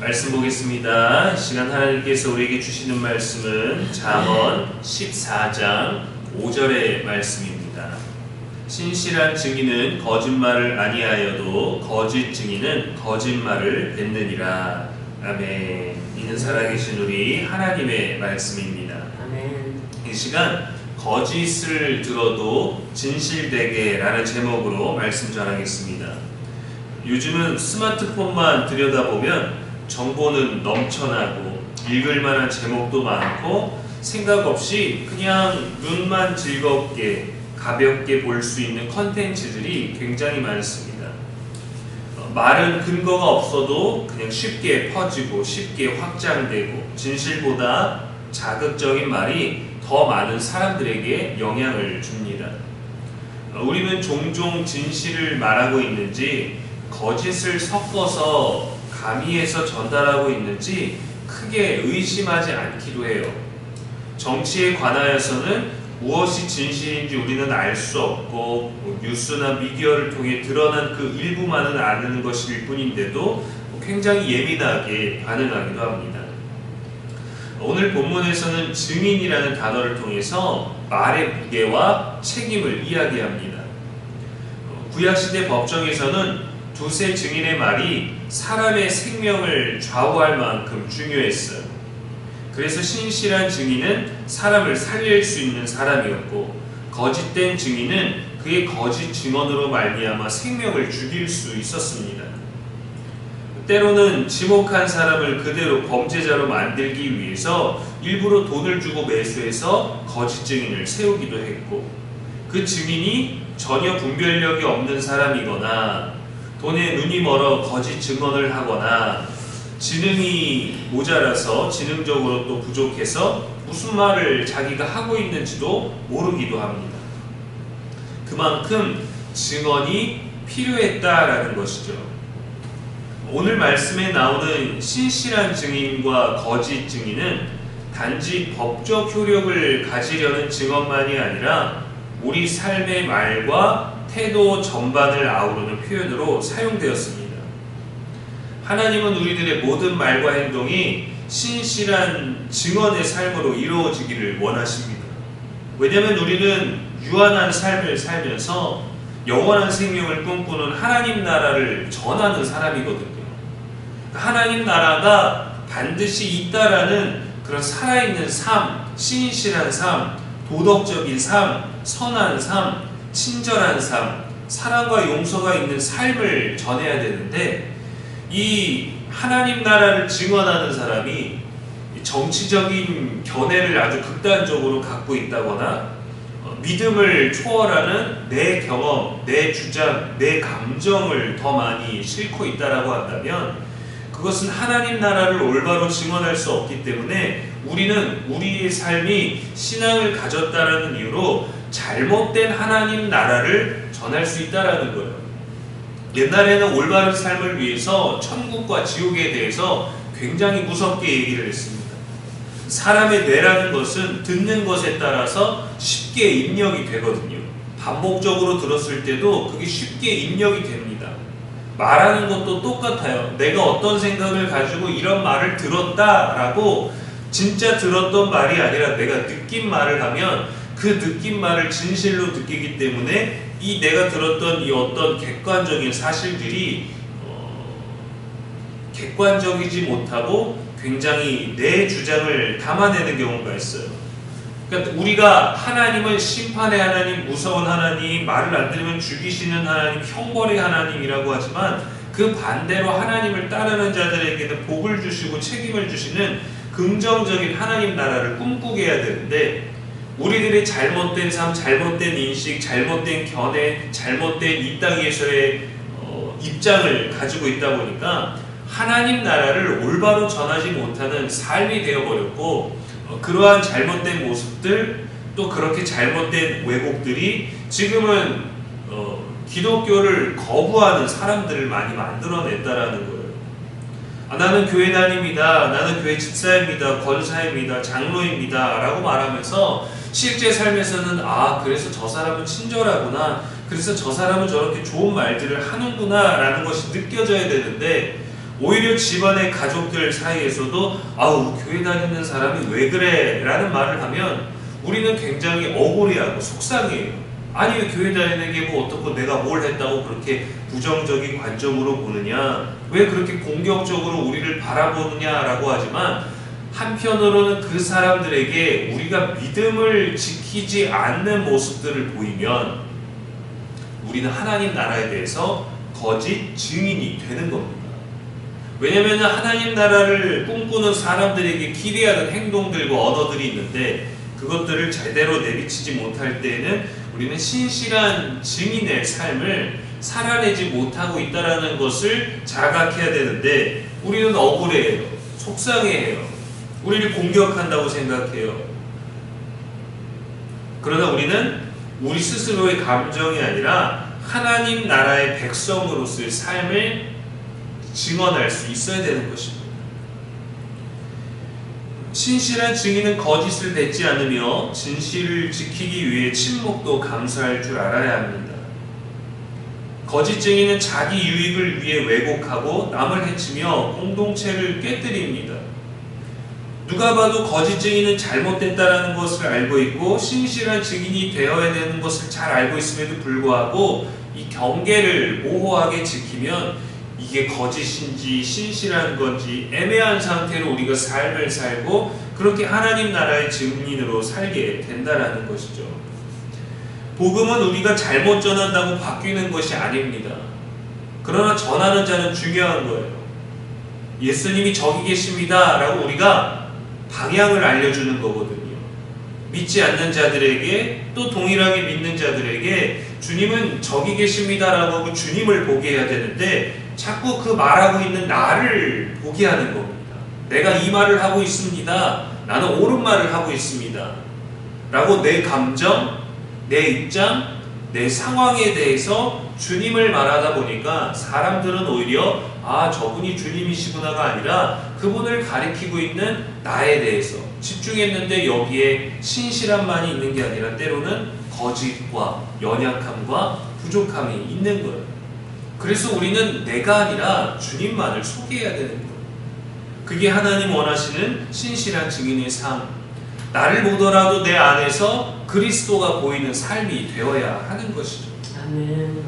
말씀 보겠습니다. 이 시간 하나님께서 우리에게 주시는 말씀은 잠언 14장 5절의 말씀입니다. 신실한 증인은 거짓말을 아니하여도 거짓 증인은 거짓말을 뱉느니라. 아멘. 이는 살아계신 우리 하나님의 말씀입니다. 아멘. 이 시간 거짓을 들어도 진실되게라는 제목으로 말씀 전하겠습니다. 요즘은 스마트폰만 들여다보면 정보는 넘쳐나고 읽을 만한 제목도 많고 생각 없이 그냥 눈만 즐겁게 가볍게 볼 수 있는 컨텐츠들이 굉장히 많습니다. 어, 말은 근거가 없어도 그냥 쉽게 퍼지고 쉽게 확장되고 진실보다 자극적인 말이 더 많은 사람들에게 영향을 줍니다. 어, 우리는 종종 진실을 말하고 있는지 거짓을 섞어서 가미해서 전달하고 있는지 크게 의심하지 않기도 해요. 정치에 관하여서는 무엇이 진실인지 우리는 알 수 없고 뭐 뉴스나 미디어를 통해 드러난 그 일부만은 아는 것일 뿐인데도 굉장히 예민하게 반응하기도 합니다. 오늘 본문에서는 증인이라는 단어를 통해서 말의 무게와 책임을 이야기합니다. 어, 구약시대 법정에서는 두세 증인의 말이 사람의 생명을 좌우할 만큼 중요했어요. 그래서 신실한 증인은 사람을 살릴 수 있는 사람이었고 거짓된 증인은 그의 거짓 증언으로 말미암아 생명을 죽일 수 있었습니다. 때로는 지목한 사람을 그대로 범죄자로 만들기 위해서 일부러 돈을 주고 매수해서 거짓 증인을 세우기도 했고 그 증인이 전혀 분별력이 없는 사람이거나 돈에 눈이 멀어 거짓 증언을 하거나 지능이 모자라서 지능적으로 또 부족해서 무슨 말을 자기가 하고 있는지도 모르기도 합니다. 그만큼 증언이 필요했다라는 것이죠. 오늘 말씀에 나오는 신실한 증인과 거짓 증인은 단지 법적 효력을 가지려는 증언만이 아니라 우리 삶의 말과 태도 전반을 아우르는 표현으로 사용되었습니다. 하나님은 우리들의 모든 말과 행동이 신실한 증언의 삶으로 이루어지기를 원하십니다. 왜냐하면 우리는 유한한 삶을 살면서 영원한 생명을 꿈꾸는 하나님 나라를 전하는 사람이거든요. 하나님 나라가 반드시 있다라는 그런 살아있는 삶, 신실한 삶, 도덕적인 삶, 선한 삶, 친절한 삶, 사랑과 용서가 있는 삶을 전해야 되는데 이 하나님 나라를 증언하는 사람이 정치적인 견해를 아주 극단적으로 갖고 있다거나 어, 믿음을 초월하는 내 경험, 내 주장, 내 감정을 더 많이 싣고 있다라고 한다면 그것은 하나님 나라를 올바로 증언할 수 없기 때문에 우리는 우리의 삶이 신앙을 가졌다라는 이유로 잘못된 하나님 나라를 전할 수 있다라는 거예요. 옛날에는 올바른 삶을 위해서 천국과 지옥에 대해서 굉장히 무섭게 얘기를 했습니다. 사람의 뇌라는 것은 듣는 것에 따라서 쉽게 입력이 되거든요. 반복적으로 들었을 때도 그게 쉽게 입력이 됩니다. 말하는 것도 똑같아요. 내가 어떤 생각을 가지고 이런 말을 들었다라고 진짜 들었던 말이 아니라 내가 느낀 말을 하면 그 느낀 말을 진실로 느끼기 때문에 이 내가 들었던 이 어떤 객관적인 사실들이 어, 객관적이지 못하고 굉장히 내 주장을 담아내는 경우가 있어요. 그러니까 우리가 하나님은 심판의 하나님, 무서운 하나님, 말을 안 들으면 죽이시는 하나님, 형벌의 하나님이라고 하지만 그 반대로 하나님을 따르는 자들에게는 복을 주시고 책임을 주시는 긍정적인 하나님 나라를 꿈꾸게 해야 되는데 우리들의 잘못된 삶, 잘못된 인식, 잘못된 견해, 잘못된 이 땅에서의 어, 입장을 가지고 있다 보니까 하나님 나라를 올바로 전하지 못하는 삶이 되어버렸고 어, 그러한 잘못된 모습들 또 그렇게 잘못된 왜곡들이 지금은 어, 기독교를 거부하는 사람들을 많이 만들어냈다라는 거예요. 아, 나는 교회 다닙니다. 나는 교회 집사입니다. 권사입니다. 장로입니다. 라고 말하면서 실제 삶에서는 아, 그래서 저 사람은 친절하구나. 그래서 저 사람은 저렇게 좋은 말들을 하는구나. 라는 것이 느껴져야 되는데 오히려 집안의 가족들 사이에서도 아우 교회 다니는 사람이 왜 그래 라는 말을 하면 우리는 굉장히 억울해하고 속상해요 아니 왜 교회 다니는 게 뭐 어떻고 내가 뭘 했다고 그렇게 부정적인 관점으로 보느냐 왜 그렇게 공격적으로 우리를 바라보느냐라고 하지만 한편으로는 그 사람들에게 우리가 믿음을 지키지 않는 모습들을 보이면 우리는 하나님 나라에 대해서 거짓 증인이 되는 겁니다. 왜냐하면 하나님 나라를 꿈꾸는 사람들에게 기대하는 행동들과 언어들이 있는데 그것들을 제대로 내비치지 못할 때에는 우리는 신실한 증인의 삶을 살아내지 못하고 있다라는 것을 자각해야 되는데 우리는 억울해해요. 속상해해요. 우리를 공격한다고 생각해요. 그러나 우리는 우리 스스로의 감정이 아니라 하나님 나라의 백성으로서의 삶을 증언할 수 있어야 되는 것입니다. 신실한 증인은 거짓을 뱉지 않으며 진실을 지키기 위해 침묵도 감수할 줄 알아야 합니다. 거짓 증인은 자기 유익을 위해 왜곡하고 남을 해치며 공동체를 깨뜨립니다. 누가 봐도 거짓 증인은 잘못됐다라는 것을 알고 있고 신실한 증인이 되어야 되는 것을 잘 알고 있음에도 불구하고 이 경계를 모호하게 지키면 이게 거짓인지 신실한 건지 애매한 상태로 우리가 삶을 살고 그렇게 하나님 나라의 증인으로 살게 된다라는 것이죠. 복음은 우리가 잘못 전한다고 바뀌는 것이 아닙니다. 그러나 전하는 자는 중요한 거예요. 예수님이 저기 계십니다. 라고 우리가 방향을 알려주는 거거든요. 믿지 않는 자들에게 또 동일하게 믿는 자들에게 주님은 저기 계십니다라고 하고 주님을 보게 해야 되는데 자꾸 그 말하고 있는 나를 보게 하는 겁니다. 내가 이 말을 하고 있습니다. 나는 옳은 말을 하고 있습니다. 라고 내 감정, 내 입장, 내 상황에 대해서 주님을 말하다 보니까 사람들은 오히려 아 저분이 주님이시구나가 아니라 그분을 가리키고 있는 나에 대해서 집중했는데 여기에 신실함만이 있는 게 아니라 때로는 거짓과 연약함과 부족함이 있는 거예요. 그래서 우리는 내가 아니라 주님만을 소개해야 되는 거예요. 그게 하나님 원하시는 신실한 증인의 삶. 나를 보더라도 내 안에서 그리스도가 보이는 삶이 되어야 하는 것이죠. 아멘.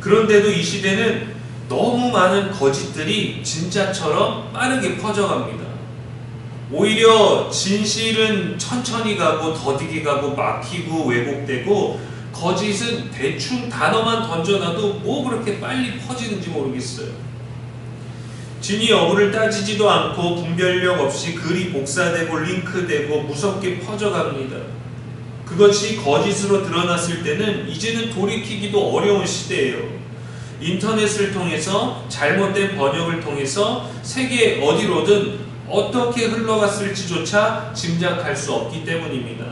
그런데도 이 시대는 너무 많은 거짓들이 진짜처럼 빠르게 퍼져갑니다. 오히려 진실은 천천히 가고 더디게 가고 막히고 왜곡되고 거짓은 대충 단어만 던져놔도 뭐 그렇게 빨리 퍼지는지 모르겠어요. 진위 여부를 따지지도 않고 분별력 없이 글이 복사되고 링크되고 무섭게 퍼져갑니다. 그것이 거짓으로 드러났을 때는 이제는 돌이키기도 어려운 시대예요. 인터넷을 통해서 잘못된 번역을 통해서 세계 어디로든 어떻게 흘러갔을지조차 짐작할 수 없기 때문입니다.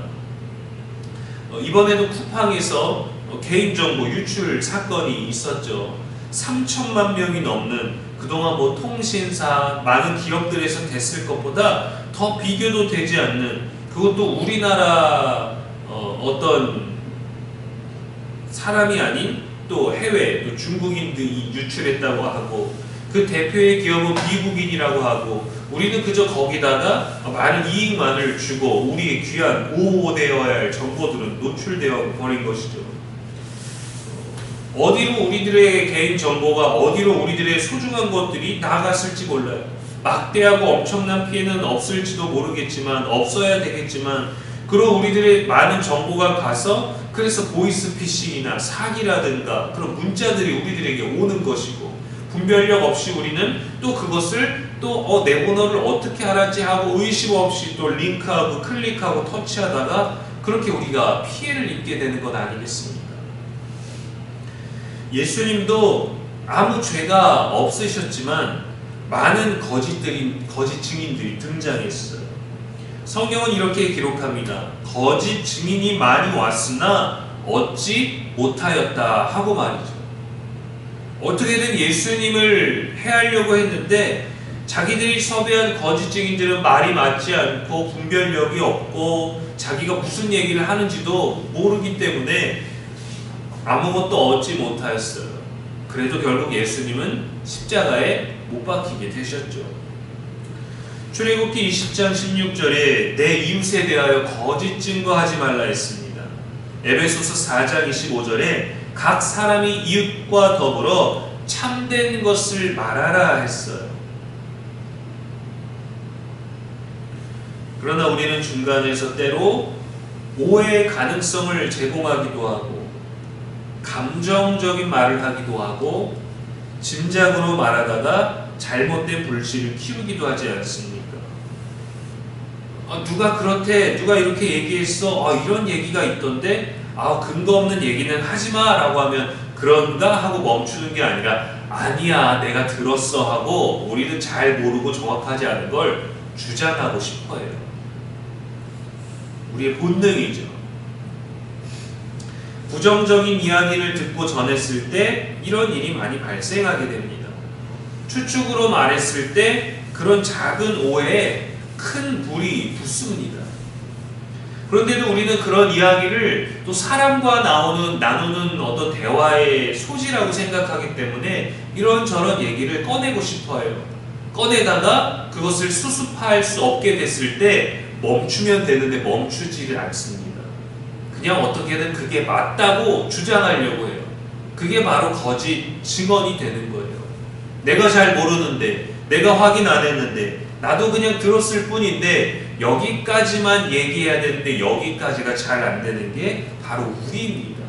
어, 이번에도 쿠팡에서 어, 개인정보 유출 사건이 있었죠. 3천만 명이 넘는 그동안 뭐 통신사 많은 기업들에서 됐을 것보다 더 비교도 되지 않는 그것도 우리나라 어, 어떤 사람이 아닌 또 해외 또 중국인들이 유출했다고 하고 그 대표의 기업은 미국인이라고 하고 우리는 그저 거기다가 많은 이익만을 주고 우리의 귀한 보호되어야 할 정보들은 노출되어 버린 것이죠. 어디로 우리들의 개인 정보가 어디로 우리들의 소중한 것들이 나갔을지 몰라요. 막대하고 엄청난 피해는 없을지도 모르겠지만 없어야 되겠지만 그리고 우리들의 많은 정보가 가서 그래서 보이스피싱이나 사기라든가 그런 문자들이 우리들에게 오는 것이고 분별력 없이 우리는 또 그것을 또 어, 내 번호를 어떻게 알았지 하고 의심 없이 또 링크하고 클릭하고 터치하다가 그렇게 우리가 피해를 입게 되는 것 아니겠습니까? 예수님도 아무 죄가 없으셨지만 많은 거짓들이 거짓 증인들이 등장했어요. 성경은 이렇게 기록합니다. 거짓 증인이 많이 왔으나 얻지 못하였다 하고 말이죠. 어떻게든 예수님을 해하려고 했는데 자기들이 섭외한 거짓 증인들은 말이 맞지 않고 분별력이 없고 자기가 무슨 얘기를 하는지도 모르기 때문에 아무것도 얻지 못하였어요. 그래도 결국 예수님은 십자가에 못 박히게 되셨죠. 출애굽기 20장 16절에 내 이웃에 대하여 거짓 증거하지 말라 했습니다. 에베소서 4장 25절에 각 사람이 이웃과 더불어 참된 것을 말하라 했어요. 그러나 우리는 중간에서 때로 오해의 가능성을 제공하기도 하고 감정적인 말을 하기도 하고 짐작으로 말하다가 잘못된 불씨를 키우기도 하지 않습니까? 아, 누가 그렇대, 누가 이렇게 얘기했어, 아, 이런 얘기가 있던데, 아, 근거 없는 얘기는 하지 마 라고 하면 그런가 하고 멈추는 게 아니라 아니야, 내가 들었어 하고 우리는 잘 모르고 정확하지 않은 걸 주장하고 싶어 해요. 우리의 본능이죠. 부정적인 이야기를 듣고 전했을 때 이런 일이 많이 발생하게 됩니다. 추측으로 말했을 때 그런 작은 오해에 큰 불이 붙습니다. 그런데도 우리는 그런 이야기를 또 사람과 나오는 나누는 어떤 대화의 소지라고 생각하기 때문에 이런저런 얘기를 꺼내고 싶어요. 꺼내다가 그것을 수습할 수 없게 됐을 때 멈추면 되는데 멈추지를 않습니다. 그냥 어떻게든 그게 맞다고 주장하려고 해요. 그게 바로 거짓 증언이 되는 거예요. 내가 잘 모르는데, 내가 확인 안 했는데, 나도 그냥 들었을 뿐인데, 여기까지만 얘기해야 되는데, 여기까지가 잘 안 되는 게 바로 우리입니다.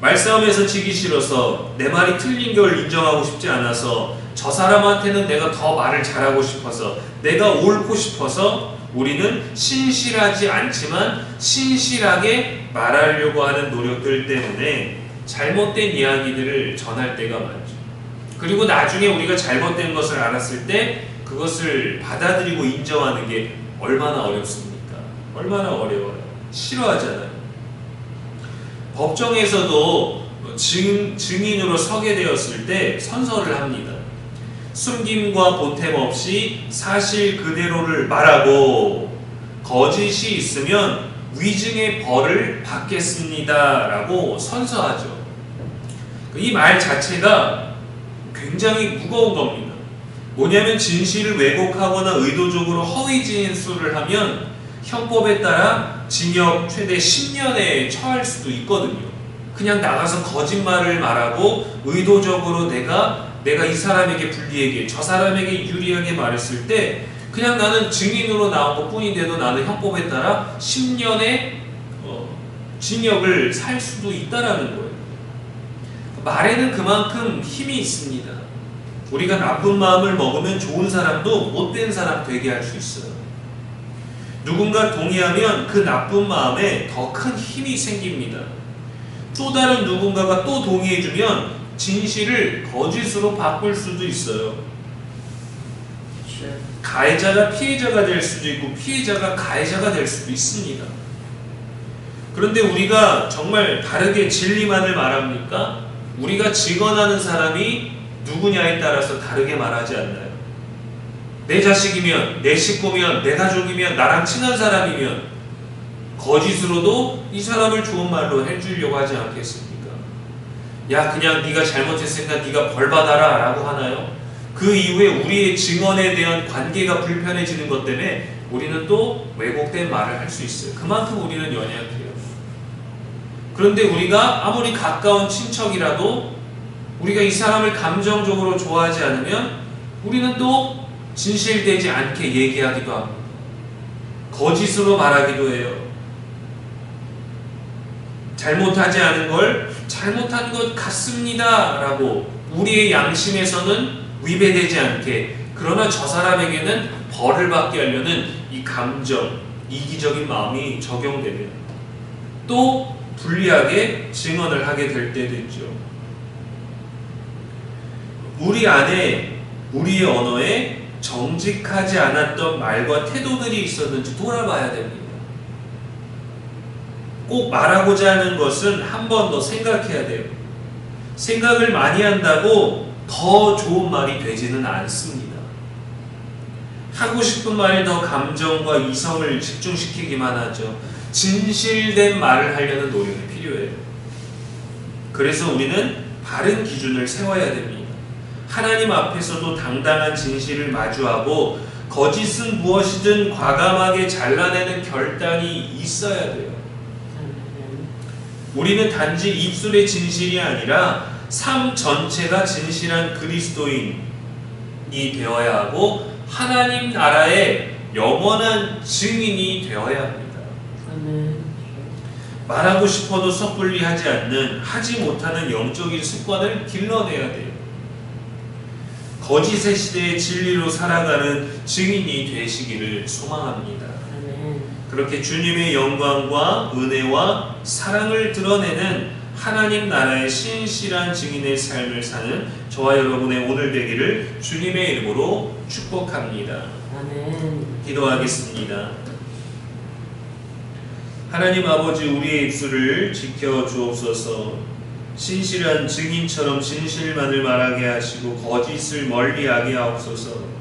말싸움에서 지기 싫어서, 내 말이 틀린 걸 인정하고 싶지 않아서, 저 사람한테는 내가 더 말을 잘하고 싶어서, 내가 옳고 싶어서, 우리는 신실하지 않지만 신실하게 말하려고 하는 노력들 때문에 잘못된 이야기들을 전할 때가 많죠. 그리고 나중에 우리가 잘못된 것을 알았을 때 그것을 받아들이고 인정하는 게 얼마나 어렵습니까? 얼마나 어려워요. 싫어하잖아요. 법정에서도 증, 증인으로 서게 되었을 때 선서를 합니다. 숨김과 보탬 없이 사실 그대로를 말하고 거짓이 있으면 위증의 벌을 받겠습니다 라고 선서하죠. 이 말 자체가 굉장히 무거운 겁니다. 뭐냐면 진실을 왜곡하거나 의도적으로 허위 진술을 하면 형법에 따라 징역 최대 10년에 처할 수도 있거든요. 그냥 나가서 거짓말을 말하고 의도적으로 내가 내가 이 사람에게 불리하게 저 사람에게 유리하게 말했을 때 그냥 나는 증인으로 나온 것 뿐인데도 나는 형법에 따라 10년의 어, 징역을 살 수도 있다라는 거예요. 말에는 그만큼 힘이 있습니다. 우리가 나쁜 마음을 먹으면 좋은 사람도 못된 사람 되게 할 수 있어요. 누군가 동의하면 그 나쁜 마음에 더 큰 힘이 생깁니다. 또 다른 누군가가 또 동의해주면 진실을 거짓으로 바꿀 수도 있어요. 가해자가 피해자가 될 수도 있고 피해자가 가해자가 될 수도 있습니다. 그런데 우리가 정말 다르게 진리만을 말합니까? 우리가 직언하는 사람이 누구냐에 따라서 다르게 말하지 않나요? 내 자식이면, 내 식구면, 내 가족이면, 나랑 친한 사람이면 거짓으로도 이 사람을 좋은 말로 해주려고 하지 않겠습니까? 야 그냥 네가 잘못했으니까 네가 벌 받아라 라고 하나요? 그 이후에 우리의 증언에 대한 관계가 불편해지는 것 때문에 우리는 또 왜곡된 말을 할 수 있어요. 그만큼 우리는 연약해요. 그런데 우리가 아무리 가까운 친척이라도 우리가 이 사람을 감정적으로 좋아하지 않으면 우리는 또 진실되지 않게 얘기하기도 합니다. 거짓으로 말하기도 해요. 잘못하지 않은 걸 잘못한 것 같습니다. 라고 우리의 양심에서는 위배되지 않게 그러나 저 사람에게는 벌을 받게 하려는 이 감정, 이기적인 마음이 적용되면 또 불리하게 증언을 하게 될 때도 있죠. 우리 안에 우리의 언어에 정직하지 않았던 말과 태도들이 있었는지 돌아봐야 됩니다. 꼭 말하고자 하는 것은 한 번 더 생각해야 돼요. 생각을 많이 한다고 더 좋은 말이 되지는 않습니다. 하고 싶은 말이 더 감정과 이성을 집중시키기만 하죠. 진실된 말을 하려는 노력이 필요해요. 그래서 우리는 바른 기준을 세워야 됩니다. 하나님 앞에서도 당당한 진실을 마주하고 거짓은 무엇이든 과감하게 잘라내는 결단이 있어야 돼요. 우리는 단지 입술의 진실이 아니라 삶 전체가 진실한 그리스도인이 되어야 하고 하나님 나라의 영원한 증인이 되어야 합니다. 말하고 싶어도 섣불리 하지 않는 하지 못하는 영적인 습관을 길러내야 돼요. 거짓의 시대에 진리로 살아가는 증인이 되시기를 소망합니다. 그렇게 주님의 영광과 은혜와 사랑을 드러내는 하나님 나라의 신실한 증인의 삶을 사는 저와 여러분의 오늘 되기를 주님의 이름으로 축복합니다. 아멘. 기도하겠습니다. 하나님 아버지 우리의 입술을 지켜 주옵소서. 신실한 증인처럼 진실만을 말하게 하시고 거짓을 멀리하게 하옵소서.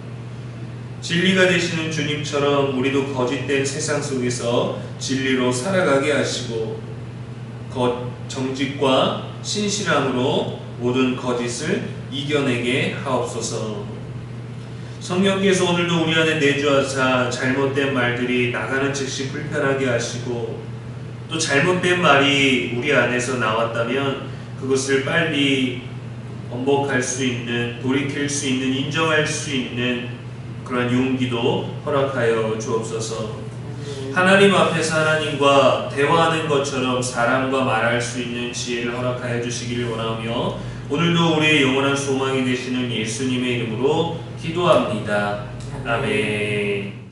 진리가 되시는 주님처럼 우리도 거짓된 세상 속에서 진리로 살아가게 하시고 거, 정직과 신실함으로 모든 거짓을 이겨내게 하옵소서. 성령께서 오늘도 우리 안에 내주하사 잘못된 말들이 나가는 즉시 불편하게 하시고 또 잘못된 말이 우리 안에서 나왔다면 그것을 빨리 번복할 수 있는 돌이킬 수 있는 인정할 수 있는 그런 용기도 허락하여 주옵소서. 하나님 앞에서 하나님과 대화하는 것처럼 사람과 말할 수 있는 지혜를 허락하여 주시기를 원하며 오늘도 우리의 영원한 소망이 되시는 예수님의 이름으로 기도합니다. 아멘.